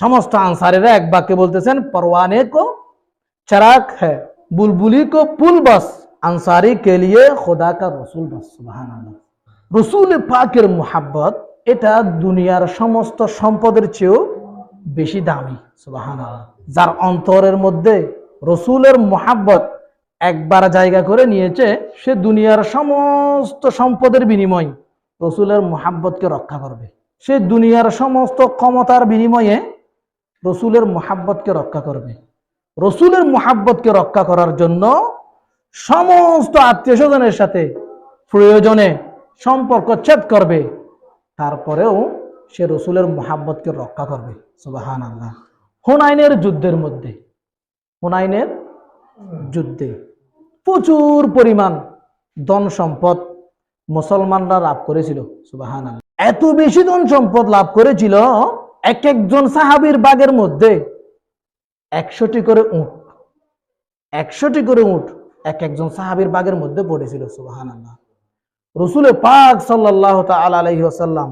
সমস্ত আনসারেরা এক বাক্যে বলতেছেন, পরওয়ানে কো চারাক হ্যাঁ বুলবুলি কো পুল বস, আনসারি কে লিয়ে খোদা কা রসুল বস রসুল পাকের মোহাব্বত, এটা দুনিয়ার সমস্ত সম্পদের চেয়েও বেশি দামি যার অন্তরের মধ্যে রসুলের মোহাব্বত একবার জায়গা করে নিয়েছে, সে দুনিয়ার সমস্ত সম্পদের বিনিময় রসুলের মোহাব্বতকে রক্ষা করবে। সে দুনিয়ার সমস্ত ক্ষমতার বিনিময়ে রসুলের মোহাব্বতকে রক্ষা করবে। রসুলের মোহাব্বতকে রক্ষা করার জন্য সমস্ত আত্মীয় স্বজনের সাথে প্রয়োজনে সম্পর্ক ছেদ করবে। তারপরেও সে রসুলের মোহাব্বতকে রক্ষা করবে। সুবাহান আল্লাহ হুনাইনের যুদ্ধের মধ্যে, হুনাইনের যুদ্ধে প্রচুর পরিমাণ ধন সম্পদ মুসলমানরা লাভ করেছিল। সুবাহান আল্লাহ এত বেশি ধন সম্পদ লাভ করেছিল এক একজন সাহাবীর বাগের মধ্যে একশোটি করে উঁট, একশোটি করে উঁট এক একজন সাহাবীর বাগের মধ্যে পড়েছিল সুবাহান আল্লাহ রসুলে পাক সাল্লাহ আলাইসাল্লাম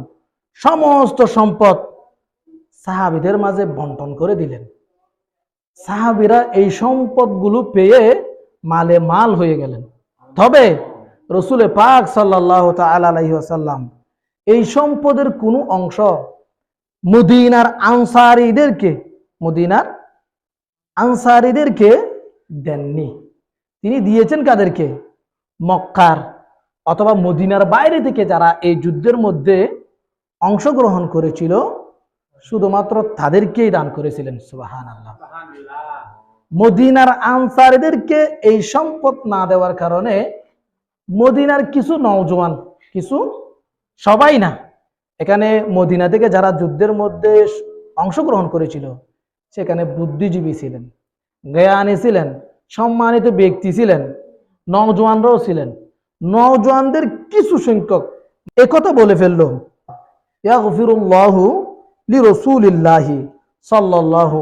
সমস্ত সম্পদ সাহাবিদের মাঝে বন্টন করে দিলেন। সাহাবিরা এই সম্পদগুলো পেয়ে মালে মাল হয়ে গেলেন। তবে রসুলে পাক সাল্লাহ আলাইসাল্লাম এই সম্পদের কোনো অংশ মদিনার আনসারিদেরকে মদিনার আনসারিদেরকে দেননি। তিনি দিয়েছেন কাদেরকে? মক্কার অথবা মদিনার বাইরে থেকে যারা এই যুদ্ধের মধ্যে অংশগ্রহণ করেছিল, শুধুমাত্র তাদেরকেই দান করেছিলেন সুবাহান আল্লাহ মদিনার আনসারিদেরকে এই সম্পদ না দেওয়ার কারণে মদিনার কিছু নওজোয়ান, কিছু সবাই না এখানে মদিনা থেকে যারা যুদ্ধের মধ্যে অংশগ্রহণ করেছিল, সেখানে বুদ্ধিজীবী ছিলেন, জ্ঞানী ছিলেন, সম্মানিত ব্যক্তি ছিলেন, নওজোয়ানরাও ছিলেন। নওজোয়ানদের কিছু সংখ্যক একথা বলে ফেলল, ইয়াগফিরুল্লাহু লিরাসূলিল্লাহি সাল্লাল্লাহু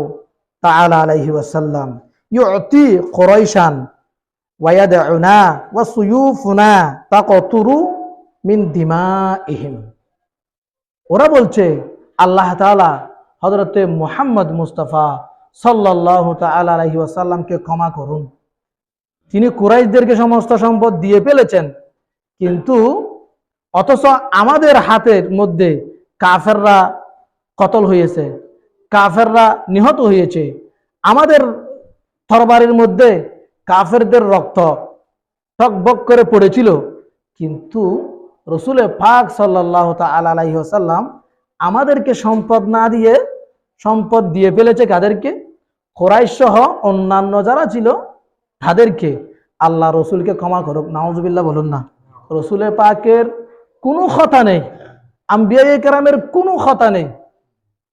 ওরা বলছে, আল্লাহ তাআলা হযরতে মুহাম্মদ মুস্তাফা সাল্লাল্লাহু তাআলা আলাইহি ওয়াসাল্লামকে ক্ষমা করুন। তিনি কুরাইশদেরকে সমস্ত সম্পদ দিয়ে ফেলেছেন, কিন্তু অথচ আমাদের হাতের মধ্যে কাফেররা কতল হয়েছে, কাফেররা নিহত হয়েছে। আমাদের তরবারির মধ্যে কাফেরদের রক্ত টকবক করে পড়েছিল, কিন্তু রসুলে পাক সাল্লাহ আলাইসাল্লাম আমাদেরকে সম্পদ না দিয়ে, সম্পদ দিয়ে ফেলেছে কাদেরকে? কোরাইশ সহ অন্যান্য যারা ছিল, তাদেরকে আল্লাহ রসুলকে ক্ষমা করুক। নাউজুবিল্লাহ বলুন না। রসুলে পাকের কোনো কথা নেই। আম্বিয়া কেরামের কোনো কথা নেই।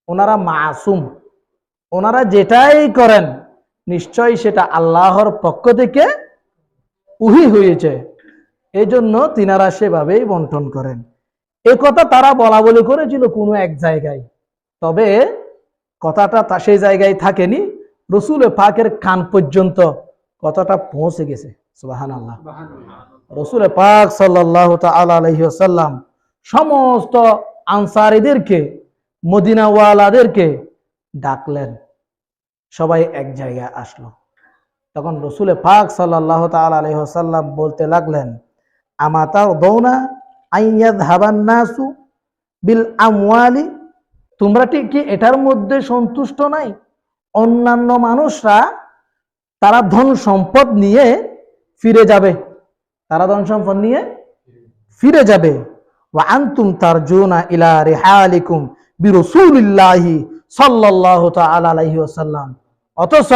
ওনারা মাসুম। ওনারা যেটাই করেন, নিশ্চয়ই সেটা আল্লাহর পক্ষ থেকে উহি হয়েছে। এই জন্য তিনারা সেভাবেই বন্টন করেন। এ কথা তারা বলা বলি করেছিল কোনো এক জায়গায়। তবে কথাটা তা সেই জায়গায় থাকেনি। রসুল পাকের কান পর্যন্ত কথাটা পৌঁছে গেছে। সুবাহান আল্লাহ রসুল পাক সাল্লাহ আলাইসাল্লাম সমস্ত আনসারিদেরকে, মদিনাওয়ালাদেরকে ডাকলেন। সবাই এক জায়গায় আসলো। তখন রসুলে পাক সাল্লাহ আলাইসাল্লাম বলতে লাগলেন আমাতা দৌনা আইয়াদ হাবান্নাসু বিল আমওয়ালি। তোমরা ঠিক কি এটার মধ্যে সন্তুষ্ট নাই? অন্যান্য মানুষরা তারা ধন সম্পদ নিয়ে ফিরে যাবে। তারা ধন সম্পদ নিয়ে ফিরে যাবে। আনতুম তারজুনা ইলা রিহালিকুম বিরসুলিল্লাহি সাল্লাল্লাহু তাআলা আলাইহি ওয়াসাল্লাম। অথচ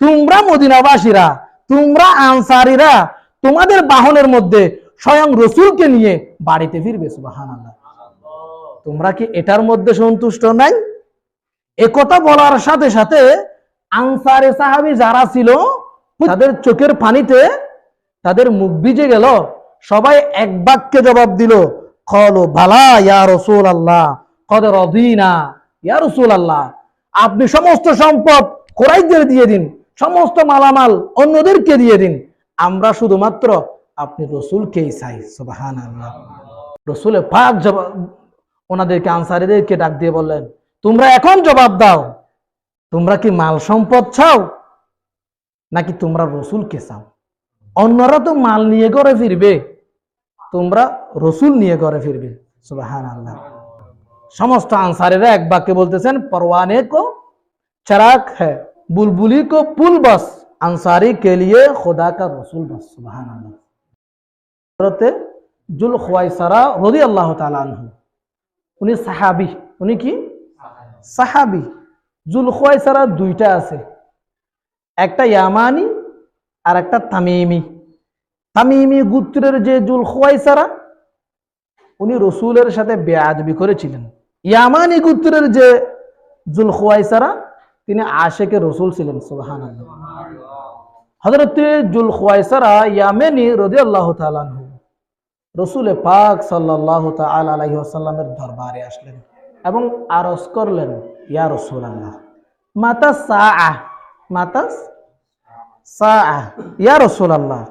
তোমরা মদিনাবাসীরা, তোমরা আনসারীরা, তোমাদের বাহনের মধ্যে স্বয়ং রসুলকে নিয়ে বাড়িতে ফিরবে, সুবহানাল্লাহ। তোমরা কি এটার মধ্যে সন্তুষ্ট নাই? একথা বলার সাথে সাথে আনসারে সাহাবি যারা ছিল, তাদের চোখের পানিতে তাদের মুখ ভিজে গেল। সবাই এক বাক্যে জবাব দিল খলো ভালা ইয়া রসুল আল্লাহ কদের অধীনা ইয়া রসুল আল্লাহ আপনি সমস্ত সম্পদ কোরাইদের দিয়ে দিন, সমস্ত মালামাল অন্যদেরকে দিয়ে দিন। আমরা শুধুমাত্র আপনি রসুলকেই চাই সোবাহান আল্লাহ রসুলের পাক জবাব, ওনাদেরকে আনসারিদেরকে ডাক দিয়ে বললেন, তোমরা এখন জবাব দাও। তোমরা কি মাল সম্পদ চাও, নাকি তোমরা রসুলকে চাও? অন্যরা তো মাল নিয়ে ঘরে ফিরবে, তোমরা রসুল নিয়ে ঘরে ফিরবে সুবাহান আল্লাহ সমস্ত আনসারেরা এক বাক্যে বলতেছেন পরওয়ানে কো চারাক হ্যাঁ বুলবুলি কো পুল বস, আনসারি কে লিয়ে খোদা কা রসুল বস সুবাহান আল্লাহ হযরতে জুল খুয়াইসারা আল্লাহ আনহু। উনি সাহাবী। উনি কি? সাহাবী। জুল খুয়াইসারা দুইটা আছে। একটা ইয়ামানি আর একটা তামিমি। তামিমি গোত্রের যে জুল খুয়াইসারা উনি রসুলের সাথে বেয়াদবি করেছিলেন। ইয়ামানি গুত্রের যে জুল খুয়াইসারা তিনি আশেকে রসুল ছিলেন সুবাহান হজরত জুল খুয়াইসারা ইয়ামেনি রদি আল্লাহ রসুলে পাক সাল্লাহ তাল আলাইসাল্লামের দরবারে আসলেন এবং আরস করলেন, ইয়া রসুল আল্লাহ মাতা সা মাতাস সা ইয়া রসুল আল্লাহ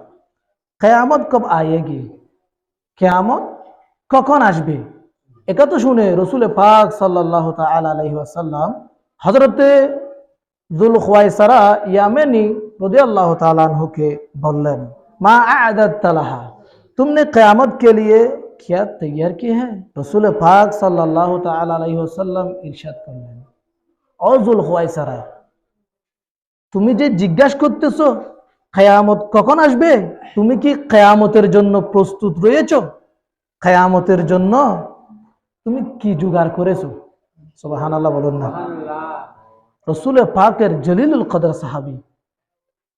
কেয়ামত কব আয়েগি কেয়ামত কখন আসবে? একা তো শুনে রসুলে পাক সাল্লাহ তাল আলাইসাল্লাম হজরতে জুল খুয়াইসারা ইয়ামেনি রদিয়াল্লাহ আল্লাহ বললেন, মা আদাত তালাহা? तुमने क़यामत के लिए क्या तैयार की है रसूल पाक सल्लल्लाहु ताला अलैहि वसल्लम इरशाद করলেন ও জুল খুয়াইসারা তুমি যে জিজ্ঞাসা করতেছো কেয়ামত কখন আসবে তুমি কি কেয়ামতের জন্য প্রস্তুত রয়েছো কেয়ামতের জন্য তুমি কি জোগাড় করেছো সুবহানাল্লাহ বলুন না রসুল পাকের জলিলুল কদর সাহাবি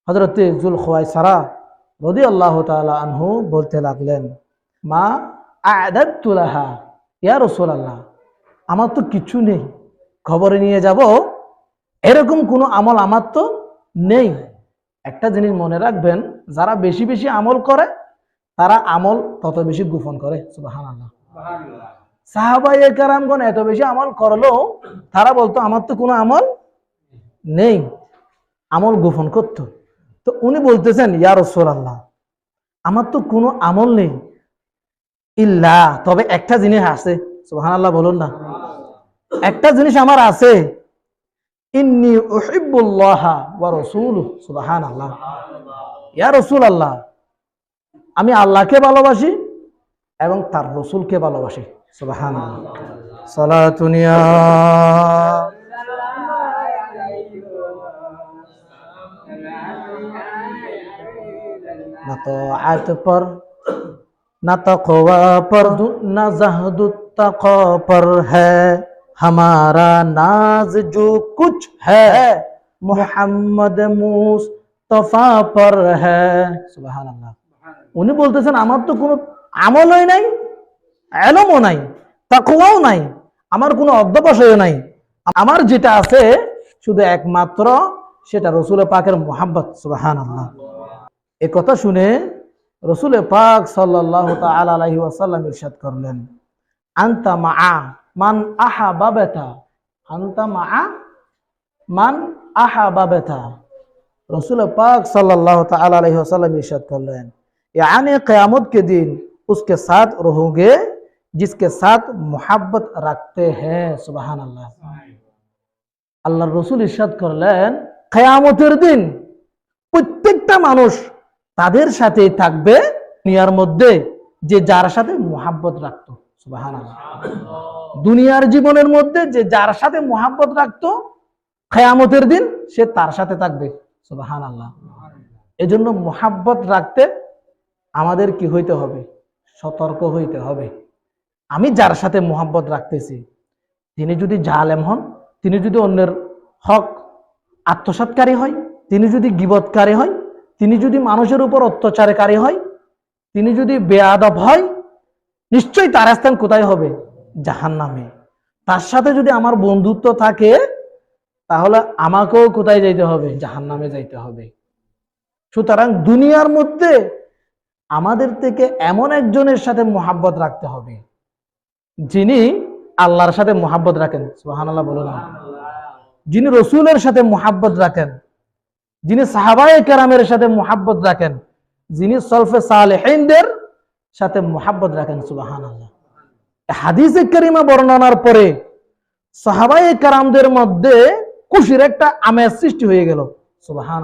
হজরতে জুল খোয়াই সারা রদি আল্লাহ আনহু বলতে লাগলেন, মা আদাতুলাহা ইয়া রসুল আল্লাহ আমার তো কিছু নেই, খবরে নিয়ে যাব, এরকম কোনো আমল আমার তো নেই। একটা জিনিস মনে রাখবেন, যারা বেশি বেশি আমল করে, তারা আমল তত বেশি গোপন করে সুবাহান আল্লাহ সাহাবাই কারামগণ এত বেশি আমল করল তারা বলতো, আমার তো কোনো আমল নেই। আমল গোপন করতো। তো উনি বলতেছেন, ইয়া রসোল আল্লাহ আমার তো কোনো আমল নেই ইল্লা, তবে একটা জিনিস আছে। সুহান আল্লাহ বলুন না। একটা জিনিস আমার আছে, ইন্নি আল্লাহ আমি আল্লাহকে ভালোবাসি এবং তার রসুলকে ভালোবাসি। সুবাহান আল্লাহ न तोआत पर न तकवा पर न जहद तक़ा पर है हमारा नाज जो कुछ है মোহাম্মদ মুস্তফা পর হ্যাঁ সুবহানাল্লাহ উনি বলতেছেন আমার তো কোনো আমলই নাই এলমও নাই তাকওয়াও নাই আমার কোনো অধ্যবসায় নাই আমার যেটা আছে শুধু একমাত্র সেটা রসুল পাকের মোহাম্মদ সুবহানাল্লাহ এ কথা শুনে রসুল পাক সাল্লাহ আলাইহি ওয়াসাল্লাম ইরশাদ করলেন আন্তা মা মান আহা বাবেতা আন্তা মা মান আহা বাবেতা रसूल पाक सल्लल्लाहु ताला अलैहि वसल्लम इरशाद कर रहे हैं यानी क़यामत के दिन उसके साथ रहोगे जिसके साथ मोहब्बत रखते हैं सुबहान अल्लाह আল্লাহর রসুল ইরশাদ করলেন কেয়ামতের দিন প্রত্যেকটা মানুষ তাদের সাথে থাকবে দুনিয়ার মধ্যে যে যার সাথে মোহাব্বত রাখতো দুনিয়ার জীবনের মধ্যে যে যার সাথে মোহাব্বত রাখতো খেয়ামতের দিন সে তার সাথে থাকবে সুবাহান আল্লাহ এজন্য মোহাব্বত রাখতে আমাদের কি হইতে হবে? সতর্ক হইতে হবে। আমি যার সাথে মোহাব্বত রাখতেছি, তিনি যদি জালেম হন, তিনি যদি অন্যের হক আত্মসাতকারী হয়, তিনি যদি গিবৎকারী হয় তিনি যদি মানুষের উপর অত্যাচারকারী হয়, তিনি যদি বেয়াদব হয়, নিশ্চয়ই তার স্থান কোথায় হবে? জাহান নামে তার সাথে যদি আমার বন্ধুত্ব থাকে, তাহলে আমাকেও কোথায় যাইতে হবে? জাহান নামে যাইতে হবে। সুতরাং দুনিয়ার মধ্যে আমাদের থেকে এমন একজনের সাথে মোহাব্বত রাখতে হবে, যিনি আল্লাহর সাথে মোহাব্বত রাখেন। সোহান আল্লাহ বলুন। যিনি রসুলের সাথে মোহাব্বত রাখেন। যিনি সাহাবায়ে কেরামের সাথে মোহাব্বত রাখেন, যিনি সলফে সালেহিনদের সাথে মোহাব্বত রাখেন সুবাহান আল্লাহ হাদিসে করিমা বর্ণনার পরে সাহাবায়ে কেরামদের মধ্যে খুশির একটা আমেজ সৃষ্টি হয়ে গেল সুবাহান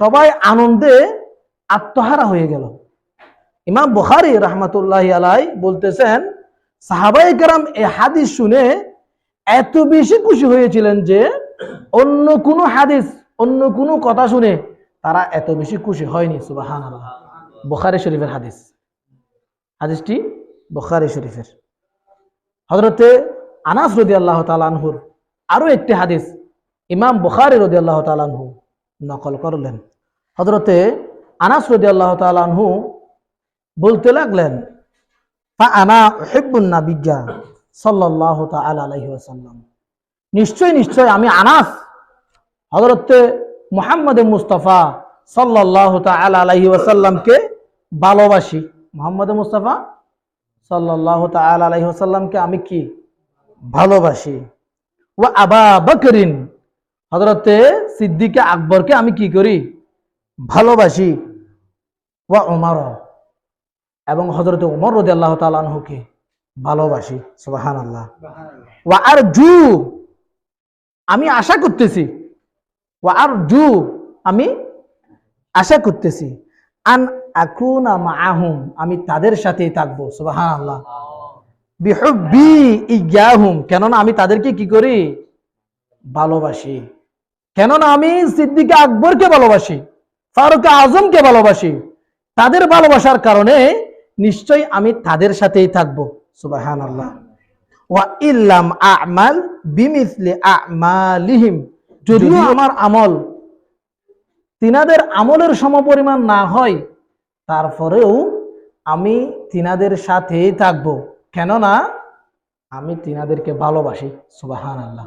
সবাই আনন্দে আত্মহারা হয়ে গেল। ইমাম বুখারি রহমতুল্লাহ আলাই বলতেছেন সাহাবাই কারাম এ হাদিস শুনে এত বেশি খুশি হয়েছিলেন যে অন্য কোনো হাদিস অন্য কোনো কথা শুনে তারা এত বেশি খুশি হয়নি সুবাহান বুখারি শরীফের হাদিস। হাদিসটি বুখারি শরীফের। হজরতে আনাস রদি আল্লাহ তালানহুর আরও একটি হাদিস ইমাম বুখারি রদি আল্লাহ তালানহু নকল করলেন। হজরতে আনাস রদি আল্লাহ তালানহু বলতে লাগলেন আনা সাল্লাহ তালা আলহি নিশ্চয় নিশ্চয় আমি আনাস হজরতে মোহাম্মদ মুস্তফা সাল্লাহ আলহি ওসাল্লামকে ভালোবাসি। মোহাম্মদ মুস্তফা সাল্লাহ তালা আলহি ওসাল্লামকে আমি কি? ভালোবাসি। ও আবা বকরিন হজরতে সিদ্দিকে আকবরকে আমি কি করি? ভালোবাসি। ও ওমর এবং হজরত উমর রদি আল্লাহ তালুকে ভালোবাসি। সুবাহান আল্লাহ ও আর জু আমি আশা করতেছি আর জু আমি আশা করতেছি, আন আকুনা মাআহুম, আমি তাদের সাথেই থাকব সুবাহান আল্লাহ বিহুব্বি ইয়াহুম কেননা আমি তাদেরকে কি করি? ভালোবাসি। কেননা আমি সিদ্দিকে আকবরকে ভালোবাসি, ফারুক আজমকে ভালোবাসি। তাদের ভালোবাসার কারণে নিশ্চয় আমি তাদের সাথেই থাকব সুবাহান আল্লাহ ওয়া ইল্লাম আমাল বিমিসলি আমালিহিম। যদিও আমার আমল তিনাদের আমলের সমপরিমাণ না হয়, তারপরেও আমি তিনাদের সাথেই থাকব। কেননা আমি তিনাদেরকে ভালোবাসি সুবাহান আল্লাহ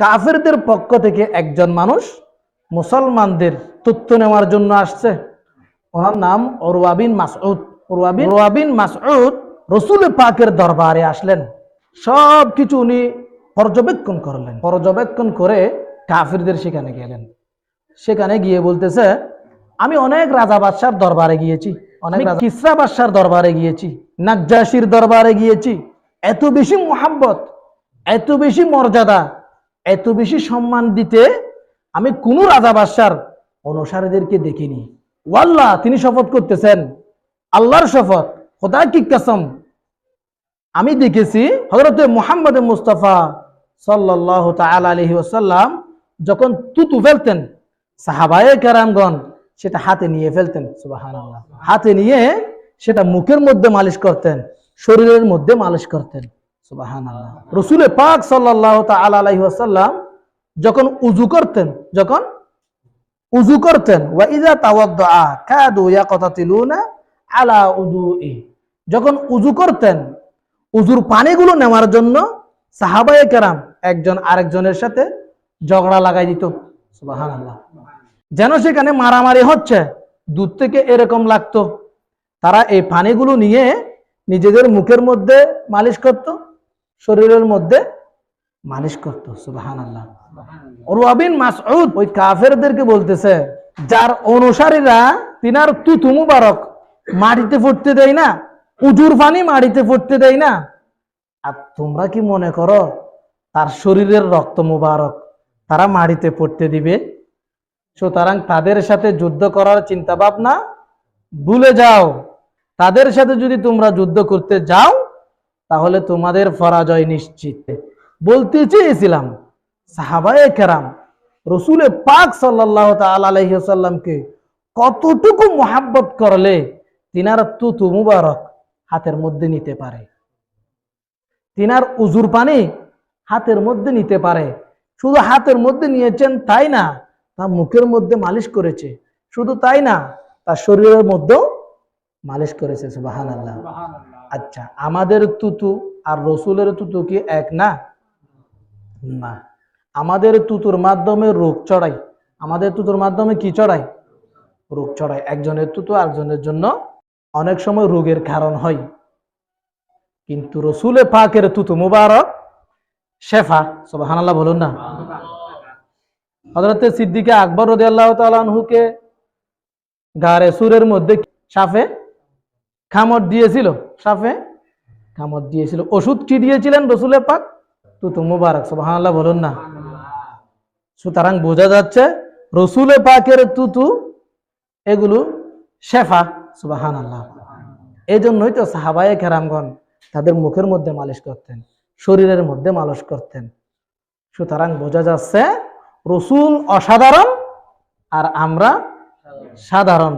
কাফেরদের পক্ষ থেকে একজন মানুষ মুসলমানদের তথ্য নেওয়ার জন্য আসছে। ওনার নাম অরুয়াবিন মাসউদ। অরুয়াবিন অরুয়াবিন মাসউদ রসুল পাকের দরবারে আসলেন। সব কিছু উনি পর্যবেক্ষণ করলেন। পর্যবেক্ষণ করে কাফিরদের সেখানে গেলেন। সেখানে গিয়ে বলতেছে আমি অনেক রাজা বাদশার দরবারে গিয়েছি অনেক কিসরা বাদশার দরবারে গিয়েছি নাজ্জাসির দরবারে গিয়েছি। এত বেশি মোহাব্বত এত বেশি মর্যাদা এত বেশি সম্মান দিতে আমি কোন রাজা বাদশার অনুসারীদেরকে দেখিনি। ওয়াল্লাহ তিনি শপথ করতেছেন আল্লাহর শপথ খোদা কি কসম। আমি দেখেছি হজরত মোহাম্মদ মুস্তফা সাল্লাহ আলহি ওসাল্লাম যখন তুতু ফেলতেন, সাহাবায়ে কেরামগণ সেটা হাতে নিয়ে ফেলতেন হাতে নিয়ে সেটা মুখের মধ্যে মালিশ করতেন, শরীরের মধ্যে মালিশ করতেন রসুল পাক সাল্লাহ আলহি ওসাল্লাম যখন উজু করতেন, যখন উজু করতেন আলা উদুই যখন উজু করতেন উজুর পানিগুলো নেওয়ার জন্য সাহাবায়ে কেরাম একজন আরেকজনের সাথে ঝগড়া লাগাই দিত। যেন সেখানে মারামারি হচ্ছে, দূর থেকে এরকম লাগতো। তারা এই পানিগুলো নিয়ে নিজেদের মুখের মধ্যে মালিশ করত, শরীরের মধ্যে মালিশ করত। সুবহানাল্লাহ। রবিন মাসউদ ওই কাফেরদেরকে বলতেছে, যার অনুসারীরা তিনার তুতু মুবারক মাটিতে ফুটতে দেয় না, উজুর পানি মাটিতে ফুটতে দেয় না আর তোমরা কি মনে করো, তার শরীরের রক্ত মুবারক তারা মাটিতে পড়তে দিবে? সুতরাং তাদের সাথে যুদ্ধ করার চিন্তা ভাবনা ভুলে যাও। তাদের সাথে যদি তোমরা যুদ্ধ করতে যাও, তাহলে তোমাদের পরাজয় নিশ্চিত। বলতে চেয়েছিলাম সাহাবায়ে কেরাম, রসুলে পাক সাল্লাহ আলাইসাল্লামকে কতটুকু মোহাব্বত করলে, তিনার তুতু মুবারক হাতের মধ্যে নিতে পারে? তিনার উজুর পানি হাতের মধ্যে নিতে পারে। শুধু হাতের মধ্যে নিয়েছেন তাই না তা মুখের মধ্যে মালিশ করেছে। শুধু তাই না তার শরীরের মধ্যেও মালিশ করেছে সুবাহান আল্লাহ আচ্ছা আমাদের তুতু আর রসুলের তুতু কি এক না? না। আমাদের তুতুর মাধ্যমে রোগ চড়াই আমাদের তুতুর মাধ্যমে কি চড়াই রোগ চড়াই একজনের তুতু আরেকজনের জন্য অনেক সময় রোগের কারণ হয়। কিন্তু রসুলে পাকের তুতু মুবারক শেফা সবাহান বলুন না। হজরত সিদ্দিকে আকবর রদি আল্লাহ তালহুকে গারে সুরের মধ্যে সাফে? খামর দিয়েছিল। সাফে? খামর দিয়েছিল। ওষুধ কি দিয়েছিলেন রসুলের পাক? তুতু মুবারক সুবাহান বলুন না। সুতরাং বোঝা যাচ্ছে রসুলে পাকের তুতু এগুলো শেফা সুবাহান আল্লাহ এই জন্যই তো সাহাবায়ে কেরামগণ তাদের মুখের মধ্যে মালিশ করতেন, শরীরের মধ্যে মালিশ করতেন। সুতরাং বোঝা যাচ্ছে, রসুল অসাধারণ আর আমরা সাধারণ।